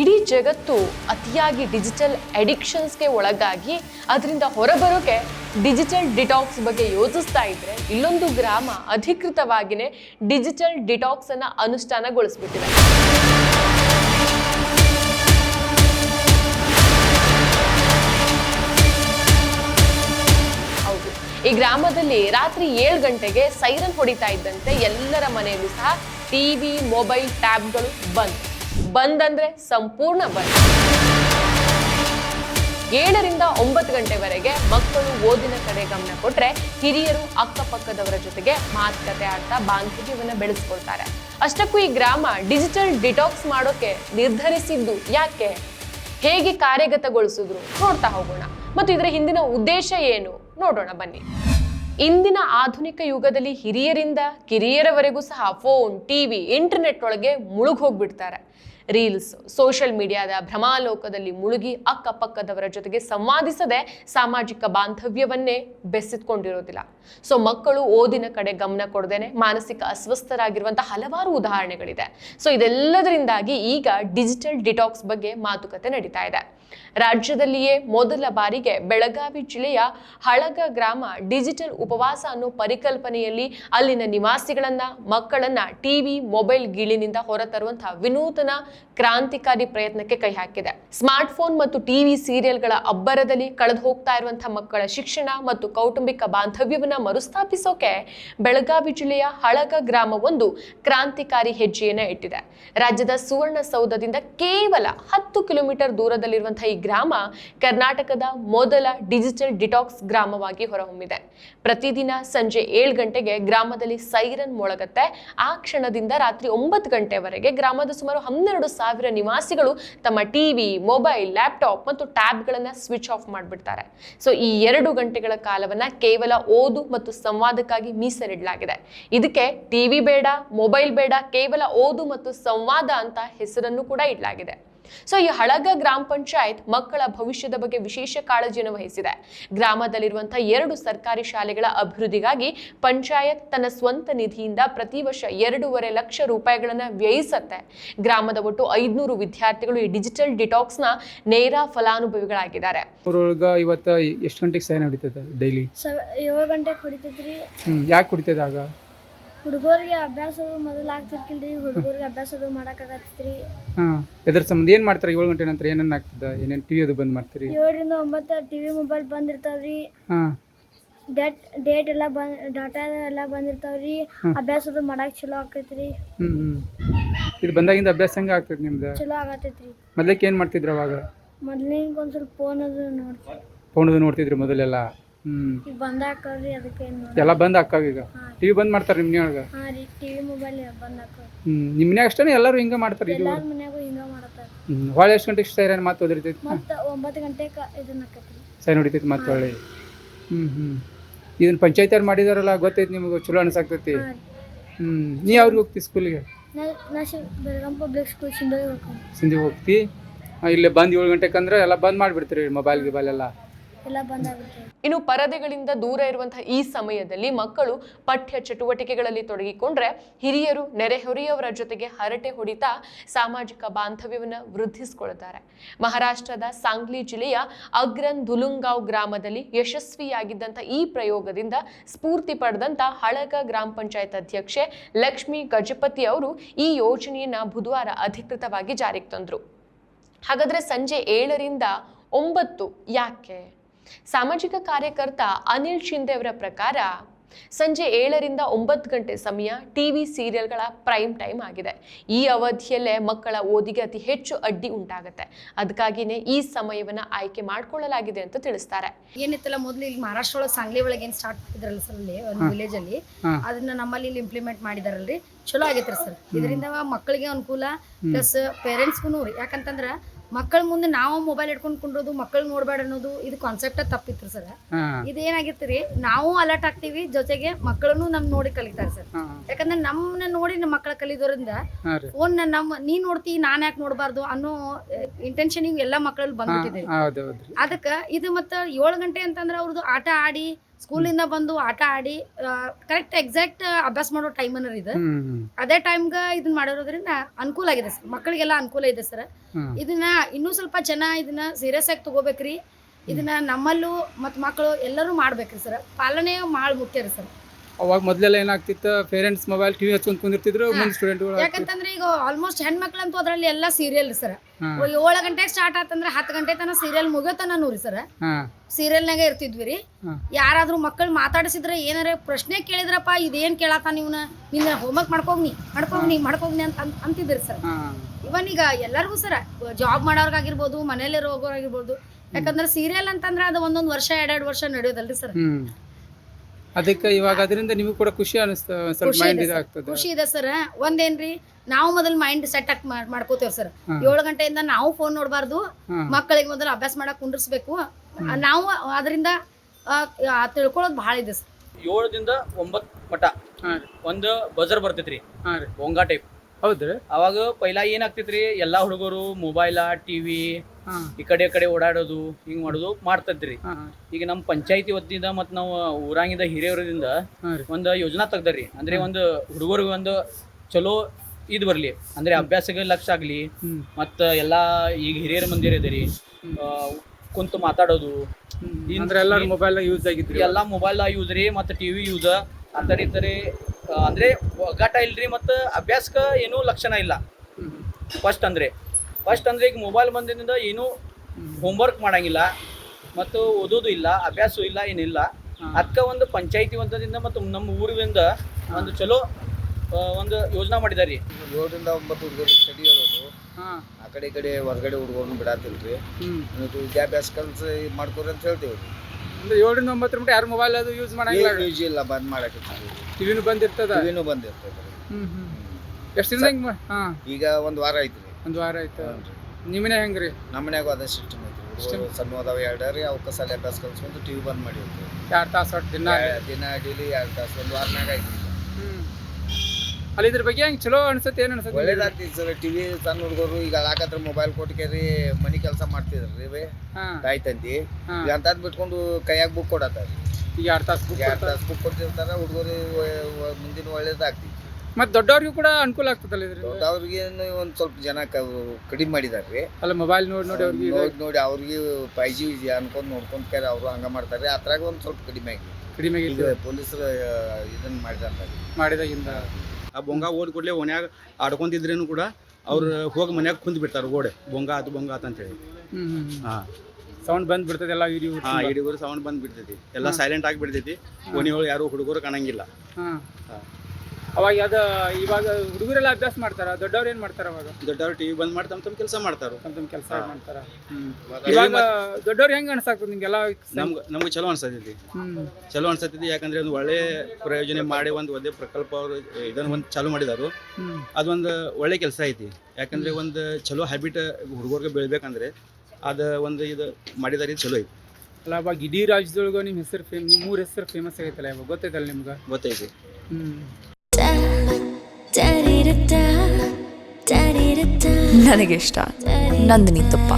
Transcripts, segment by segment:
ಇಡೀ ಜಗತ್ತು ಅತಿಯಾಗಿ ಡಿಜಿಟಲ್ ಅಡಿಕ್ಷನ್ಸ್ಗೆ ಒಳಗಾಗಿ ಅದರಿಂದ ಹೊರಬರೋಕೆ ಡಿಜಿಟಲ್ ಡಿಟಾಕ್ಸ್ ಬಗ್ಗೆ ಯೋಚಿಸ್ತಾ ಇದ್ರೆ ಇಲ್ಲೊಂದು ಗ್ರಾಮ ಅಧಿಕೃತವಾಗಿಯೇ ಡಿಜಿಟಲ್ ಡಿಟಾಕ್ಸ್ ಅನ್ನ ಅನುಷ್ಠಾನಗೊಳಿಸ್ಬಿಟ್ಟಿದೆ. ಈ ಗ್ರಾಮದಲ್ಲಿ ರಾತ್ರಿ ಏಳು ಗಂಟೆಗೆ ಸೈರನ್ ಹೊಡಿತಾ ಇದ್ದಂತೆ ಎಲ್ಲರ ಮನೆಯಲ್ಲೂ ಸಹ ಟಿವಿ, ಮೊಬೈಲ್, ಟ್ಯಾಬ್ಗಳು ಬಂದ್. ಬಂದ್ ಅಂದ್ರೆ ಸಂಪೂರ್ಣ ಬಂದ್. ಏಳರಿಂದ ಒಂಬತ್ತು ಗಂಟೆವರೆಗೆ ಮಕ್ಕಳು ಓದಿನ ಕಡೆ ಗಮನ ಕೊಟ್ರೆ ಹಿರಿಯರು ಅಕ್ಕಪಕ್ಕದವರ ಜೊತೆಗೆ ಮಾತುಕತೆ ಆಡ್ತಾ ಬಾಂಧವ್ಯವನ್ನ ಬೆಳೆಸ್ಕೊಳ್ತಾರೆ. ಅಷ್ಟಕ್ಕೂ ಈ ಗ್ರಾಮ ಡಿಜಿಟಲ್ ಡಿಟಾಕ್ಸ್ ಮಾಡೋಕೆ ನಿರ್ಧರಿಸಿದ್ದು ಯಾಕೆ? ಹೇಗೆ ಕಾರ್ಯಗತಗೊಳಿಸಿದ್ರು ನೋಡ್ತಾ ಹೋಗೋಣ. ಮತ್ತು ಇದರ ಹಿಂದಿನ ಉದ್ದೇಶ ಏನು ನೋಡೋಣ ಬನ್ನಿ. ಇಂದಿನ ಆಧುನಿಕ ಯುಗದಲ್ಲಿ ಹಿರಿಯರಿಂದ ಕಿರಿಯರವರೆಗೂ ಸಹ ಫೋನ್, ಟಿವಿ, ಇಂಟರ್ನೆಟ್ ಒಳಗೆ ಮುಳುಗ್ ಹೋಗ್ಬಿಡ್ತಾರೆ ರೀಲ್ಸ್ ಸೋಷಿಯಲ್ ಮೀಡಿಯಾದ ಭ್ರಮಾಲೋಕದಲ್ಲಿ ಮುಳುಗಿ ಅಕ್ಕಪಕ್ಕದವರ ಜೊತೆಗೆ ಸಂವಾದಿಸದೆ ಸಾಮಾಜಿಕ ಬಾಂಧವ್ಯವನ್ನೇ ಬೆಸೆದುಕೊಂಡಿರೋದಿಲ್ಲ ಸೊ ಮಕ್ಕಳು ಓದಿನ ಕಡೆ ಗಮನ ಕೊಡದೇನೆ ಮಾನಸಿಕ ಅಸ್ವಸ್ಥರಾಗಿರುವಂತಹ ಹಲವಾರು ಉದಾಹರಣೆಗಳಿದೆ. ಸೊ ಇದೆಲ್ಲದರಿಂದಾಗಿ ಈಗ ಡಿಜಿಟಲ್ ಡಿಟಾಕ್ಸ್ ಬಗ್ಗೆ ಮಾತುಕತೆ ನಡೀತಾ ಇದೆ. ರಾಜ್ಯದಲ್ಲಿಯೇ ಮೊದಲ ಬಾರಿಗೆ ಬೆಳಗಾವಿ ಜಿಲ್ಲೆಯ ಹಳಗ ಗ್ರಾಮ ಡಿಜಿಟಲ್ ಉಪವಾಸ ಅನ್ನೋ ಪರಿಕಲ್ಪನೆಯಲ್ಲಿ ಅಲ್ಲಿನ ನಿವಾಸಿಗಳನ್ನ, ಮಕ್ಕಳನ್ನ ಟಿವಿ, ಮೊಬೈಲ್ ಗೀಳಿನಿಂದ ಹೊರತರುವಂತಹ ವಿನೂತನ ಕ್ರಾಂತಿಕಾರಿ ಪ್ರಯತ್ನಕ್ಕೆ ಕೈ ಹಾಕಿದೆ. ಸ್ಮಾರ್ಟ್ ಫೋನ್ ಮತ್ತು ಟಿವಿ ಸೀರಿಯಲ್ಗಳ ಅಬ್ಬರದಲ್ಲಿ ಕಳೆದು ಹೋಗ್ತಾ ಇರುವಂತಹ ಮಕ್ಕಳ ಶಿಕ್ಷಣ ಮತ್ತು ಕೌಟುಂಬಿಕ ಬಾಂಧವ್ಯವನ್ನು ಮರುಸ್ಥಾಪಿಸೋಕೆ ಬೆಳಗಾವಿ ಜಿಲ್ಲೆಯ ಹಳಗ ಗ್ರಾಮವೊಂದು ಕ್ರಾಂತಿಕಾರಿ ಹೆಜ್ಜೆಯನ್ನ ಇಟ್ಟಿದೆ. ರಾಜ್ಯದ ಸುವರ್ಣಸೌಧದಿಂದ ಕೇವಲ ಹತ್ತು ಕಿಲೋಮೀಟರ್ ದೂರದಲ್ಲಿರುವಂತಹ ಈ ಗ್ರಾಮ ಕರ್ನಾಟಕದ ಮೊದಲ ಡಿಜಿಟಲ್ ಡಿಟಾಕ್ಸ್ ಗ್ರಾಮವಾಗಿ ಹೊರಹೊಮ್ಮಿದೆ. ಪ್ರತಿದಿನ ಸಂಜೆ ಏಳು ಗಂಟೆಗೆ ಗ್ರಾಮದಲ್ಲಿ ಸೈರನ್ ಮೊಳಗತ್ತೆ. ಆ ಕ್ಷಣದಿಂದ ರಾತ್ರಿ ಒಂಬತ್ತು ಗಂಟೆವರೆಗೆ ಗ್ರಾಮದ ಸುಮಾರು ಹನ್ನೆರಡು ಸಾವಿರ ನಿವಾಸಿಗಳು ತಮ್ಮ ಟಿವಿ, ಮೊಬೈಲ್, ಲ್ಯಾಪ್ಟಾಪ್ ಮತ್ತು ಟ್ಯಾಬ್ಗಳನ್ನು ಸ್ವಿಚ್ ಆಫ್ ಮಾಡಿಬಿಡ್ತಾರೆ. ಸೊ, ಈ ಎರಡು ಗಂಟೆಗಳ ಕಾಲವನ್ನು ಕೇವಲ ಓದು ಮತ್ತು ಸಂವಾದಕ್ಕಾಗಿ ಮೀಸಲಿಡಲಾಗಿದೆ. ಇದಕ್ಕೆ ಟಿವಿ ಬೇಡ, ಮೊಬೈಲ್ ಬೇಡ, ಕೇವಲ ಓದು ಮತ್ತು ಸಂವಾದ ಅಂತ ಹೆಸರನ್ನು ಕೂಡ ಇಡಲಾಗಿದೆ. ಸೊ ಈ ಹಳಗ ಗ್ರಾಮ ಪಂಚಾಯತ್ ಮಕ್ಕಳ ಭವಿಷ್ಯದ ಬಗ್ಗೆ ವಿಶೇಷ ಕಾಳಜಿಯನ್ನು ವಹಿಸಿದೆ. ಗ್ರಾಮದಲ್ಲಿರುವಂತಹ ಎರಡು ಸರ್ಕಾರಿ ಶಾಲೆಗಳ ಅಭಿವೃದ್ಧಿಗಾಗಿ ಪಂಚಾಯತ್ ತನ್ನ ಸ್ವಂತ ನಿಧಿಯಿಂದ ಪ್ರತಿ ವರ್ಷ ಎರಡೂವರೆ ಲಕ್ಷ ರೂಪಾಯಿಗಳನ್ನು ವ್ಯಯಿಸುತ್ತೆ. ಗ್ರಾಮದ ಒಟ್ಟು ಐದ್ನೂರು ವಿದ್ಯಾರ್ಥಿಗಳು ಈ ಡಿಜಿಟಲ್ ಡಿಟಾಕ್ಸ್ನ ನೇರ ಫಲಾನುಭವಿಗಳಾಗಿದ್ದಾರೆ. ಇವತ್ತು ಎಷ್ಟು ಗಂಟೆಗೆ ಸಹಾಯ ನಡೀತದೆ ಡೈಲಿ? ಏಳು ಗಂಟೆಗೆ ಹ್ಞೂ ಯಾಕೆ ಕುಡಿತದಾಗ ಆಗ? ಹುಡುಗರಿಗೆ ಅಭ್ಯಾಸ ಮೊದಲಾಗ್ತಿರ್ತಿಲ್ರಿ ಮೊದಲು ಆಗ್ತಿರ್ಕಿಲ್ರಿ ಹುಡುಗರಿಗೆ ಅಭ್ಯಾಸ ಅದು ಮಾಡೋಕ್ಕಾಗತ್ರಿ ಹಾಂ ಇದ್ರ ಸಂಬಂಧ ಏನು ಮಾಡ್ತಾರೆ? ಏಳು ಗಂಟೆ ನಂತರ ಏನನ್ನ ಆಗ್ತದ? ಏನೇನು ಟಿವಿ ಅದು ಬಂದ್ ಮಾಡ್ತೀರಿ? ಏಳರಿಂದ ಒಂಬತ್ತು ಟಿವಿ ಮೊಬೈಲ್ ಬಂದಿರ್ತಾವ್ರಿ. ಹಾಂ. ಡೇಟ್ ಡೇಟ್ ಎಲ್ಲ ಬಂದ್ ಡಾಟಾ ಎಲ್ಲ ಬಂದಿರ್ತಾವ್ರಿ. ಅಭ್ಯಾಸ ಅದು ಮಾಡಕ್ ಚಲೋ ಆಕೈತ್ರಿ ಹ್ಞೂ ಹ್ಞೂ ಇದು ಬಂದಾಗಿಂದ ಅಭ್ಯಾಸ ಹೆಂಗೆ ಆಗ್ತದೆ ನಿಮ್ದು? ಚಲೋ ಆಗತೈತ್ರಿ. ಮೊದಲಕ್ಕೆ ಏನು ಮಾಡ್ತಿದ್ರು ಅವಾಗ? ಮೊದ್ಲಿನ ಒಂದ್ ಸ್ವಲ್ಪ ಫೋನ್ ಅದು ನೋಡ್ತ ಫೋನ್ ಅದು ನೋಡ್ತಿದ್ರು ಮೊದಲೆಲ್ಲ? ಹ್ಞೂ ಈಗ ಬಂದಾಕವ್ರಿ ಅದಕ್ಕೆ ಏನ್ ನೋಡಿ ಎಲ್ಲ ಬಂದ್ ಹಾಕಾವ ಈಗ? ಟಿ ವಿ ಬಂದ್ ಮಾಡ್ತಾರೆ ನಿಮ್ಮ ಮನೆಯೊಳಗೆ ಹಾ ರೀ ಟಿವಿ ಮೊಬೈಲ್ ಹ್ಞೂ ನಿಮ್ಮ ಮನ್ಯಾಗ ಅಷ್ಟೇ ಎಲ್ಲರೂ ಹಿಂಗೆ ಮಾಡ್ತಾರೆ ಇದು? ಎಲ್ಲಾರ ಮನ್ಯಾಗೂ ಹಿಂಗ ಮಾಡತ್ತಾರ ಹ್ಞೂ ಹೊಳೆ ಎಷ್ಟು ಗಂಟೆಗೆ ಸೈರನ್ ಮಾತು ಓದಿರ್ತೈತಿ ಮತ್ತ ಒಂಬತ್ತು ಗಂಟೆಕ ಇದನ್ನ ಆಕೈತ್ರಿ ಸೈನ್ ಹೊಡಿತೈತಿ ಮತ್ತೆ ಹೊಳೆ ಹ್ಞೂ ಹ್ಞೂ ಇದನ್ನ ಪಂಚಾಯತಿಯವ್ರು ಮಾಡಿದಾರಲ್ಲ ಗೊತ್ತೈತಿ ನಿಮಗೆ ಚಲೋ ಅನ್ಸಾಕ್ತೈತಿ. ಹಾ ರೀ. ಹ್ಞೂ ನೀ ಅವ್ರಿಗೆ ಹೋಗ್ತಿ ಸ್ಕೂಲಿಗೆ ನಾ ನಾ ಶಿ ಬೆಳಗಾಂ ಪಬ್ಲಿಕ್ ಸ್ಕೂಲ್ ಹೋಗ್ತಿ? ಆ, ಇಲ್ಲೇ ಬಂದು ಏಳು ಗಂಟೆಗೆ ಅಂದ್ರೆ ಎಲ್ಲ ಬಂದ್ ಮಾಡಿಬಿಡ್ತೀರಿ ಮೊಬೈಲ್ ಗಿಬೈಲ್ ಎಲ್ಲ. ಇನ್ನು ಪರದೆಗಳಿಂದ ದೂರ ಇರುವಂತಹ ಈ ಸಮಯದಲ್ಲಿ ಮಕ್ಕಳು ಪಠ್ಯ ಚಟುವಟಿಕೆಗಳಲ್ಲಿ ತೊಡಗಿಕೊಂಡ್ರೆ ಹಿರಿಯರು, ನೆರೆಹೊರೆಯವರ ಜೊತೆಗೆ ಹರಟೆ ಹೊಡಿತಾ ಸಾಮಾಜಿಕ ಬಾಂಧವ್ಯವನ್ನು ವೃದ್ಧಿಸಿಕೊಳ್ತಾರೆ. ಮಹಾರಾಷ್ಟ್ರದ ಸಾಂಗ್ಲಿ ಜಿಲ್ಲೆಯ ಅಗ್ರನ್ ದುಲುಂಗಾವ್ ಗ್ರಾಮದಲ್ಲಿ ಯಶಸ್ವಿಯಾಗಿದ್ದಂಥ ಈ ಪ್ರಯೋಗದಿಂದ ಸ್ಫೂರ್ತಿ ಪಡೆದಂತ ಹಳಗ ಗ್ರಾಮ ಪಂಚಾಯತ್ ಅಧ್ಯಕ್ಷೆ ಲಕ್ಷ್ಮಿ ಗಜಪತಿ ಅವರು ಈ ಯೋಜನೆಯನ್ನ ಬುಧವಾರ ಅಧಿಕೃತವಾಗಿ ಜಾರಿಗೆ ತಂದರು. ಹಾಗಾದ್ರೆ ಸಂಜೆ ಏಳರಿಂದ ಒಂಬತ್ತು ಯಾಕೆ? ಸಾಮಾಜಿಕ ಕಾರ್ಯಕರ್ತ ಅನಿಲ್ ಶಿಂದೆ ಅವರ ಪ್ರಕಾರ ಸಂಜೆ ಏಳರಿಂದ ಒಂಬತ್ತು ಗಂಟೆ ಸಮಯ ಟಿವಿ ಸೀರಿಯಲ್ಗಳ ಪ್ರೈಮ್ ಟೈಮ್ ಆಗಿದೆ. ಈ ಅವಧಿಯಲ್ಲೇ ಮಕ್ಕಳ ಓದಿಗೆ ಅತಿ ಹೆಚ್ಚು ಅಡ್ಡಿ ಉಂಟಾಗುತ್ತೆ. ಅದಕ್ಕಾಗಿನೇ ಈ ಸಮಯವನ್ನ ಆಯ್ಕೆ ಮಾಡಿಕೊಳ್ಳಲಾಗಿದೆ ಅಂತ ತಿಳಿಸ್ತಾರೆ. ಏನಿತ್ತಲ್ಲ ಮೊದಲು ಇಲ್ಲಿ ಮಹಾರಾಷ್ಟ್ರ ಒಳಗೆ ಸಾಂಗ್ಲಿ ಒಳಗೆ ಏನು ಸ್ಟಾರ್ಟ್ ಮಾಡಿದ್ರಲ್ಲ ಸರ್ ಅಲ್ಲಿ ಒಂದು ವಿಲೇಜ್ ಅಲ್ಲಿ ಅದನ್ನ ನಮ್ಮಲ್ಲಿ ಇಲ್ಲಿ ಇಂಪ್ಲಿಮೆಂಟ್ ಮಾಡಿದಾರಲ್ರಿ. ಚಲೋ ಆಗೈತ್ರಿ ಸರ್ ಇದರಿಂದ ಮಕ್ಕಳಿಗೆ ಅನುಕೂಲ ಪ್ಲಸ್ ಪೇರೆಂಟ್ಸ್ಗೂ ರೀ ಯಾಕಂತಂದ್ರ ಮಕ್ಕಳ ಮುಂದೆ ನಾವು ಮೊಬೈಲ್ ಇಟ್ಕೊಂಡು ಕುಂಡ್ರೋದು ಮಕ್ಕಳು ನೋಡ್ಬೇಡ ಅನ್ನೋದು ಇದು ಕಾನ್ಸೆಪ್ಟ ತಪ್ಪಿತ್ತು ಸರ್ ಇದೇನಾಗಿತ್ತು ರೀ ನಾವು ಅಲರ್ಟ್ ಆಗ್ತೀವಿ ಜೊತೆಗೆ ಮಕ್ಕಳನ್ನು ನಮ್ ನೋಡಿ ಕಲಿತಾರೆ ಸರ್ ಯಾಕಂದ್ರೆ ನಮ್ಮನ್ನ ನೋಡಿ ನಮ್ಮ ಮಕ್ಕಳ ಕಲಿಯೋದ್ರಿಂದ ರೀ. ಫೋನ್ ನಮ್ಮ ನೀ ನೋಡ್ತಿ ನಾನ್ ಯಾಕೆ ನೋಡಬಾರ್ದು ಅನ್ನೋ ಇಂಟೆನ್ಷನ್ ಎಲ್ಲಾ ಮಕ್ಕಳಲ್ಲಿ ಬಂದ್ಬಿಟ್ಟಿದೆ. ಅದಕ್ಕೆ ಇದು ಮತ್ತೆ ಏಳು ಗಂಟೆ ಅಂತಂದ್ರೆ ಅವ್ರದ್ದು ಆಟ ಆಡಿ ಸ್ಕೂಲಿಂದ ಬಂದು ಆಟ ಆಡಿ ಕರೆಕ್ಟ್ ಎಕ್ಸಾಕ್ಟ್ ಅಭ್ಯಾಸ ಮಾಡೋ ಟೈಮ್ ಅನ್ನೋದು ಇದು. ಅದೇ ಟೈಮ್ಗೆ ಇದನ್ನ ಮಾಡಿರೋದ್ರಿಂದ ಅನುಕೂಲ ಆಗಿದೆ ಸರ್. ಮಕ್ಕಳಿಗೆಲ್ಲ ಅನುಕೂಲ ಇದೆ ಸರ್. ಇದನ್ನ ಇನ್ನೂ ಸ್ವಲ್ಪ ಜನ ಇದನ್ನ ಸೀರಿಯಸ್ ಆಗಿ ತಗೋಬೇಕ್ರಿ. ಇದನ್ನ ನಮ್ಮಲ್ಲೂ ಮತ್ತು ಮಕ್ಕಳು ಎಲ್ಲರೂ ಮಾಡ್ಬೇಕ್ರಿ ಸರ್. ಪಾಲನೆ ಭಾಳ ಮುಖ್ಯ ರೀ ಸರ್. ಅವಾಗ ಮೊದಲೆಲ್ಲ ಏನಾಗ್ತಿತ್ತು ಪೇರೆಂಟ್ಸ್ ಮೊಬೈಲ್ ಟಿವಿ ಹಚ್ಕೊಂಡ್ ಕುಂದಿರ್ತಿದ್ರು ಮುಂದೆ ಸ್ಟೂಡೆಂಟ್ಗಳು ಯಾಕಂತಂದ್ರೆ ಈಗ ಆಲ್ಮೋಸ್ಟ್ ಹೆಣ್ಮಕ್ಳಂತೂ ಅದ್ರಲ್ಲಿ ಎಲ್ಲ ಸೀರಿಯಲ್ ಸರ್ ಏಳು ಗಂಟೆಗೆ ಸ್ಟಾರ್ಟ್ ಆತಂದ್ರೆ ಹತ್ತು ಗಂಟೆ ತನಕ ಸೀರಿಯಲ್ ಮುಗಿಯೋತನ ನೋಡ್ರಿ ಸರ್ ಸೀರಿಯಲ್ ಸೀರಿಯಲ್ನಾಗ ಇರ್ತಿದ್ವಿ ರೀ. ಯಾರಾದ್ರೂ ಮಕ್ಕಳು ಮಾತಾಡಿಸಿದ್ರೆ ಏನಾರ ಪ್ರಶ್ನೆ ಕೇಳಿದ್ರಪ್ಪ ಇದೇನ್ ಕೇಳತ್ತ ನೀವ್ನ ನಿನ್ನ ಹೋಮ್ವರ್ಕ್ ಮಾಡ್ಕೋಗ್ನಿ ಮಾಡ್ಕೋಗ್ನಿ ಮಾಡ್ಕೋಗ್ನಿ ಅಂತ ಅಂತ- ಅಂತಿದ್ರಿ ಸರ್ ಇವನ್ ಈಗ ಎಲ್ಲರಿಗೂ ಸರ ಜಾಬ್ ಮಾಡೋರ್ಗಾಗಿರ್ಬೋದು ಮನೇಲಿರೋರ್ಗಾಗಿರ್ಬೋದು ಯಾಕಂದ್ರೆ ಸೀರಿಯಲ್ ಅಂತಂದ್ರೆ ಅದು ಒಂದೊಂದು ವರ್ಷ ಎರಡೆರಡು ವರ್ಷ ನಡೆಯೋದಲ್ರಿ ಸರ್ ಅದಕ್ಕೆ ಇವಾಗ ಅದರಿಂದ ನಿಮಗೂ ಕೂಡ ಖುಷಿ ಅನಿಸ್ತ ಸ್ವಲ್ಪ ಖುಷಿ ಮೈಂಡ್ ಇದೆ ಸರ್. ಇದಾಗ್ತದೆ. ಖುಷಿ ಇದೆ ಸರ್. ಒಂದೇನ್ರಿ ನಾವು ಮೊದಲು ಮೈಂಡ್ ಸೆಟ್ ಆಗಿ ಮಾಡ್ಕೋತೇವ್ ಸರ್. ಏಳು ಗಂಟೆಯಿಂದ ನಾವು ಫೋನ್ ನೋಡಬಾರ್ದು. ಹಾಂ. ಮಕ್ಕಳಿಗೆ ಮೊದಲು ಅಭ್ಯಾಸ ಮಾಡಕ್ ಕುಂಡ್ರಿಸ್ಬೇಕು. ನಾವು ಅದರಿಂದ ತಿಳ್ಕೊಳ್ಳೋದು ಬಹಳ ಇದೆ ಸರ್. ಏಳರಿಂದ ಒಂಬತ್ತು ಪಟ ಹಾಂ ರೀ. ಒಂದು ಬಜರ್ ಬರ್ತೈತ್ರಿ. ಹಾಂ ರೀ. ಟೈಪ್ ಹೌದ್ರಿ? ಅವಾಗ ಪೈಲಾ ಏನಾಗ್ತೈತ್ರಿ? ಎಲ್ಲಾ ಹುಡುಗರು ಮೊಬೈಲ ಟಿವಿ ಈ ಕಡೆ ಈ ಕಡೆ ಓಡಾಡೋದು ಹಿಂಗ್ ಮಾಡೋದು ಮಾಡ್ತದ್ರಿ. ಈಗ ನಮ್ಮ ಪಂಚಾಯತಿ ವತಿಯಿಂದ ಮತ್ ನಾವು ಊರಾಗಿಂದ ಹಿರಿಯರಿಂದ ಒಂದ್ ಒಂದು ಯೋಜನಾ ತೆಗ್ದಾರಿ ಅಂದ್ರೆ ಒಂದು ಹುಡುಗರಿಗೆ ಒಂದು ಚಲೋ ಇದ್ ಬರಲಿ. ಅಂದ್ರೆ ಅಭ್ಯಾಸಕ್ಕೆ ಲಕ್ಷ ಆಗ್ಲಿ. ಮತ್ತ ಎಲ್ಲಾ ಈಗ ಹಿರಿಯರ ಮಂದಿರ ಇದರಿ. ಕುಂತು ಮಾತಾಡೋದು. ಇದ್ರೆ ಅಂದ್ರೆ ಎಲ್ಲರೂ ಮೊಬೈಲ್ ಯೂಸ್ ಆಗಿದ್ರಿ ಎಲ್ಲಾ ಮೊಬೈಲ್ ಯೂಸ್ ರೀ ಮತ್ತು ಟಿವಿ ಯೂಸ್ ಆ ಥರ ಈ ಥರ ಆ, ಅಂದ್ರೆ ಒಗ್ಗಾಟ ಇಲ್ರಿ ಮತ್ತು ಅಭ್ಯಾಸಕ್ಕೆ ಏನೂ ಲಕ್ಷಣ ಇಲ್ಲ. ಫಸ್ಟ್ ಅಂದ್ರೆ. ಫಸ್ಟ್ ಅಂದ್ರೆ ಈಗ ಮೊಬೈಲ್ ಬಂದಿಂದ ಏನೂ ಹೋಮ್ವರ್ಕ್ ಮಾಡಂಗಿಲ್ಲ. ಮತ್ತು ಓದೋದು ಇಲ್ಲ ಅಭ್ಯಾಸ ಇಲ್ಲ ಏನಿಲ್ಲ ಅದಕ್ಕೆ ಒಂದು ಪಂಚಾಯತಿ ಒಂದದಿಂದ ಮತ್ತು ನಮ್ಮ ಊರಿಂದ ಒಂದು ಚಲೋ ಒಂದು ಯೋಜನಾ ಮಾಡಿದಾರಿ ಏಳರಿಂದ ಒಂಬತ್ತು ಹುಡುಗರು ಸ್ಟಡಿ ಹೇಳೋದು ಹಾಂ. ಆ ಕಡೆ ಈ ಕಡೆ ಹೊರಗಡೆ ಹುಡುಗರು ಬಿಡಾತಿಲ್ರಿ. ವಿದ್ಯಾಭ್ಯಾಸ ಕಲ್ಸ ಮಾಡ್ಕೋರಿ ಅಂತ ಹೇಳ್ತೀವಿ ಅಂದ್ರೆ ಏಳರಿಂದ ಒಂಬತ್ತರ ಮಟ್ಟ ಯಾರು ಮೊಬೈಲ್ ಅದು ಯೂಸ್ ಮಾಡಂಗಿಲ್ಲ ಯೂಸ್ ಇಲ್ಲ ಬಂದ್ ಮಾಡಕ್ಕೆ ಟಿವಿನೂ ಬಂದಿರ್ತದ? ಟಿವಿನೂ ಬಂದಿರ್ತದ. ಹ್ಮ್ ಹ್ಮ್. ಎಷ್ಟು ದಿನ ಹಿಂಗ್ ಹಾ. ಈಗ ಒಂದು ವಾರ ಐತ್ರಿ ಒಂದು ವಾರ ಆಯ್ತು? ನಿಮ್ಮನೆ ಹೆಂಗ್ರಿ? ನಮ್ಮ ಮನ್ಯಾಗ ಅದೇ ಸಿಸ್ಟಮ್ ಐತ್ರಿ ಸಣ್ಣ ಅದಾವ ಎರಡು ರೀ ಅವಕ್ಕೆ ಸಲ ಅಭ್ಯಾಸ ಕಲ್ಸ್ಕೊಂಡು ಟಿವಿ ಬಂದ್ ಮಾಡಿರ್ತೀವಿ. ಎರಡು ತಾಸು ದಿನ? ದಿನ ಡೈಲಿ ಎರಡು ತಾಸು ಒಂದು ವಾರನಾಗ ಐತಿ ಅಲ್ಲಿ ಇದ್ರ ಬಗ್ಗೆ ಹೆಂಗ್ ಚಲೋ ಅನ್ಸುತ್ತೆ ಏನ್ ಅನ್ಸುತ್ತೆ ಒಳ್ಳೇದಾಗ್ತಿ ಸರ್ ಟಿವಿ ಸಣ್ಣ ಹುಡುಗರು ಈಗ ಹಾಕತ್ರ ಮೊಬೈಲ್ ಕೊಟ್ಕೇರಿ ಮನಿ ಕೆಲಸ ಮಾಡ್ತಿದ್ರಿ ರೀ. ಹಾ. ತಾಯಿ ತಂದಿ. ಹಾ. ಈಗ ಅಂತದ್ ಬಿಟ್ಕೊಂಡು ಕೈಯಾಗ ಬುಕ್ ಕೊಡತ್ತಾರ. ಈಗ ಎರಡ್ ತಾಸು ಬುಕ್ ಎರಡು ತಾಸು ಬುಕ್ ಕೊಡ್ತಿರ್ತಾರ ಹುಡುಗರು ಮುಂದಿನ ಒಳ್ಳೇದಾಗ್ತಿ ಮತ್ ದೊಡ್ಡವ್ರಿಗೂ ಕೂಡ ಅನುಕೂಲ ಆಗ್ತದಲ್ಲ ಇದ್ರಿಂದ? ದೊಡ್ಡವ್ರಿಗೆ ಒಂದು ಸ್ವಲ್ಪ ಜನ ಕಡಿಮೆ ಮಾಡಿದಾರ್ರಿ ಅಲ್ಲ ಮೊಬೈಲ್ ನೋಡಿ ನೋಡಿ ಅವ್ರಿಗೆ ನೋಡಿ ನೋಡಿ ಅವ್ರಿಗೆ ಫೈವ್ ಜಿ ಅನ್ಕೊಂಡ್ ನೋಡ್ಕೊಂಡ್ ಕೇಳಿ ಅವರು ಹಂಗ ಮಾಡ್ತಾರೆ. ಅದ್ರಾಗ ಒಂದು ಸ್ವಲ್ಪ ಕಡಿಮೆ ಆಗಿ. ಕಡಿಮೆ ಪೊಲೀಸರು ಇದನ್ನ ಮಾಡಿದಾರೆ ಮಾಡಿದಾಗಿಂದ. ಆ ಬೊಂಗ ಓದ್ ಕೂಡಲೇ ಓನ್ಯಾಗ ಆಡ್ಕೊಂತಿದ್ರೇನು ಕೂಡ ಅವ್ರು ಹೋಗಿ ಮನ್ಯಾಗ ಕುಂದ್ ಬಿಡ್ತಾರೆ ಗೋಡೆ. ಬೊಂಗ ಅದು ಬೊಂಗ ಆತ ಅಂತೇಳಿ. ಹಾ. ಸೌಂಡ್ ಬಂದ್ ಬಿಡ್ತದೆ ಎಲ್ಲ ವಿಡಿಯೋ ಹಾ ಇಡೀ ಸೌಂಡ್ ಬಂದ್ ಬಿಡ್ತೈತಿ. ಎಲ್ಲ ಸೈಲೆಂಟ್ ಆಗಿ ಬಿಡ್ತೈತಿ. ಓಣಿಗಳು ಯಾರು ಹುಡುಗರು ಕಾಣಂಗಿಲ್ಲ. ಹಾ. ಹಾ. ಅವಾಗ ಅದ ಇವಾಗ ಹುಡುಗರೆಲ್ಲ ಅಭ್ಯಾಸ ಮಾಡ್ತಾರ ದೊಡ್ಡವ್ರು ಏನ್ ಮಾಡ್ತಾರ ಅವಾಗ? ದೊಡ್ಡವ್ರು ಟಿವಿ ಬಂದ್ ಮಾಡಿ ತಮ್ಮ ತಮ್ಮ ಕೆಲಸ ಮಾಡ್ತಾರ. ತಮ್ಮ ತಮ್ಮ ಕೆಲಸ ಮಾಡ್ತಾರ? ಇವಾಗ ದೊಡ್ಡವ್ರು ಹೆಂಗ್ ಅನ್ಸಾಕ್ತದ ನಿಮ್ಗೆಲ್ಲ? ನಮ್ಗೆ ನಮ್ಗೆ ಚಲೋ ಅನ್ಸತೈತಿ. ಹ್ಮ್. ಚಲೋ ಅನ್ಸತೈತಿ ಯಾಕಂದ್ರೆ ಒಂದು ಒಳ್ಳೆ ಪ್ರಯೋಜನೆ ಮಾಡಿ ಒಂದು ಒಳ್ಳೆ ಪ್ರಕಲ್ಪ ಅವರು ಇದನ್ನ ಒಂದು ಚಾಲು ಮಾಡಿದಾರು. ಅದೊಂದು ಒಳ್ಳೆ ಕೆಲಸ ಐತಿ. ಯಾಕಂದ್ರೆ ಒಂದು ಚಲೋ ಹ್ಯಾಬಿಟ್ ಹುಡುಗರಿಗೆ ಬೆಳಿಬೇಕಂದ್ರೆ ಅದು ಒಂದು ಇದು ಮಾಡಿದಾರಿ ಚಲೋ ಐತಿ. ಅಲ್ಲ ಅವಾಗ ಇಡೀ ರಾಜ್ಯದೊಳಗೆ ನಿಮ್ಮ ಹೆಸರು ಫೇಮ್ ನಿಮ್ಮ ಊರ ಹೆಸರು ಫೇಮಸ್ ಆಗೈತಲ್ಲ ಇವಾಗ ಗೊತ್ತೈತಲ್ಲ ನಿಮ್ಗೆ? ಗೊತ್ತೈತಿ. ಹ್ಮ್. ನನಗಿಷ್ಟ. ನಂದಿನಿ ತುಪ್ಪ.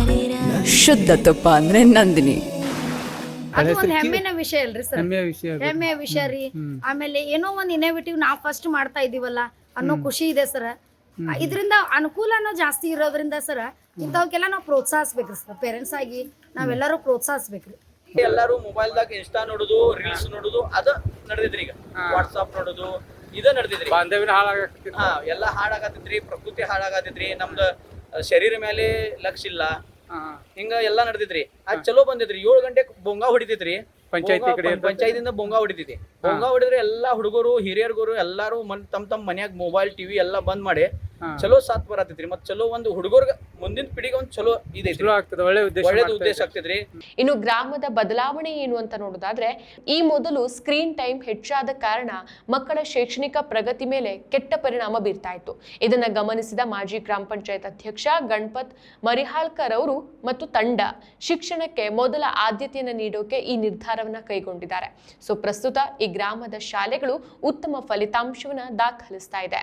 ಶುದ್ಧ ತುಪ್ಪ ಅಂದ್ರೆ ನಂದಿನಿ. ಅದು ಒಂದು ಹೆಮ್ಮೆನ ವಿಷಯ ಅಲ್ರಿ ಸರ್. ಹೆಮ್ಮೆಯ ವಿಷಯ ಅದು. ಹೆಮ್ಮೆಯ ವಿಷಯ ರೀ. ಆಮೇಲೆ ಏನೋ ಒಂದು ಇನೋವೇಟಿವ್ ನಾವು ಫಸ್ಟ್ ಮಾಡ್ತಾ ಇದೀವಲ್ಲ ಅನ್ನೋ ಖುಷಿ ಇದೆ ಸರ್. ಇದರಿಂದ ಅನುಕೂಲನೂ ಜಾಸ್ತಿ ಇರೋದ್ರಿಂದ ಸರ್ ಇಂಥವಕ್ಕೆಲ್ಲ ನಾವು ಪ್ರೋತ್ಸಾಹಿಸ್ಬೇಕ್ರಿ ಸರ್ ಪೇರೆಂಟ್ಸ್ ಆಗಿ ನಾವೆಲ್ಲರೂ ಪ್ರೋತ್ಸಾಹಿಸ್ಬೇಕ್ರಿ. ಎಲ್ಲರೂ ಮೊಬೈಲ್ದಾಗ ಇನ್ಸ್ಟಾ ನೋಡುದು ರೀಲ್ಸ್ ನೋಡುದು ಅದ ನಡೆದಿದ್ರಿ ಈಗ. ವಾಟ್ಸಾಪ್ ನೋಡುದು ಇದ ನಡೆದಿದ್ರಿ. ಬಾಂಧವ್ಯನ ಹಾಳಾಗತ್ತಿ ಹಾ ಎಲ್ಲ ಹಾಳಾಗತ್ತಿದ್ರಿ ಪ್ರಕೃತಿ ಹಾಳಾಗತ್ತಿದ್ರಿ ನಮ್ದು ಶರೀರ ಮೇಲೆ ಲಕ್ಷ ಇಲ್ಲ. ಹಿಂಗ ಎಲ್ಲಾ ನಡೆದಿದ್ರಿ. ಅದ್ ಚಲೋ ಬಂದಿದ್ರಿ. ಏಳು ಗಂಟೆಗೆ ಬೊಂಗ ಹೊಡಿತೈತ್ರಿ ಪಂಚಾಯತಿ ಕಡೆ. ಪಂಚಾಯತಿಂದ ಬೊಂಗ ಹೊಡಿತೈತಿ ಬೊಂಗ ಹೊಡಿದ್ರೆ ಎಲ್ಲಾ ಹುಡುಗರು ಹಿರಿಯರ್ಗರು ಎಲ್ಲಾರು ಮನ್ ತಮ್ ತಮ್ ಮನ್ಯಾಗ ಮೊಬೈಲ್ ಟಿವಿ ಎಲ್ಲಾ ಬಂದ್ ಮಾಡಿ. ಚಲೋ ಸಾತ್ ಬರತೈತ್ರಿ. ಮತ್ ಚಲೋ ಒಂದು ಹುಡುಗರ್ಗ ಮುಂದಿನ ಪೀಳಿಗೆ ಒಂದು ಚಲೋ ಇದೆ ಚಲೋ ಆಗ್ತದೆ ಒಳ್ಳೆ ಉದ್ದೇಶ ಒಳ್ಳೆ ಉದ್ದೇಶ ಇನ್ನು ಗ್ರಾಮದ ಬದಲಾವಣೆ ಏನು ಅಂತ ನೋಡೋದಾದ್ರೆ ಈ ಮೊದಲು ಸ್ಕ್ರೀನ್ ಟೈಮ್ ಹೆಚ್ಚಾದ ಕಾರಣ ಮಕ್ಕಳ ಶೈಕ್ಷಣಿಕ ಪ್ರಗತಿ ಮೇಲೆ ಕೆಟ್ಟ ಪರಿಣಾಮ ಬೀರ್ತಾ ಇತ್ತು. ಇದನ್ನ ಗಮನಿಸಿದ ಮಾಜಿ ಗ್ರಾಮ ಪಂಚಾಯತ್ ಅಧ್ಯಕ್ಷ ಗಣಪತ್ ಮರಿಹಾಳ್ಕರ್ ಅವರು ಮತ್ತು ತಂಡ ಶಿಕ್ಷಣಕ್ಕೆ ಮೊದಲ ಆದ್ಯತೆಯನ್ನು ನೀಡೋಕೆ ಈ ನಿರ್ಧಾರವನ್ನ ಕೈಗೊಂಡಿದ್ದಾರೆ. ಸೊ ಪ್ರಸ್ತುತ ಈ ಗ್ರಾಮದ ಶಾಲೆಗಳು ಉತ್ತಮ ಫಲಿತಾಂಶವನ್ನ ದಾಖಲಿಸ್ತಾ ಇದೆ.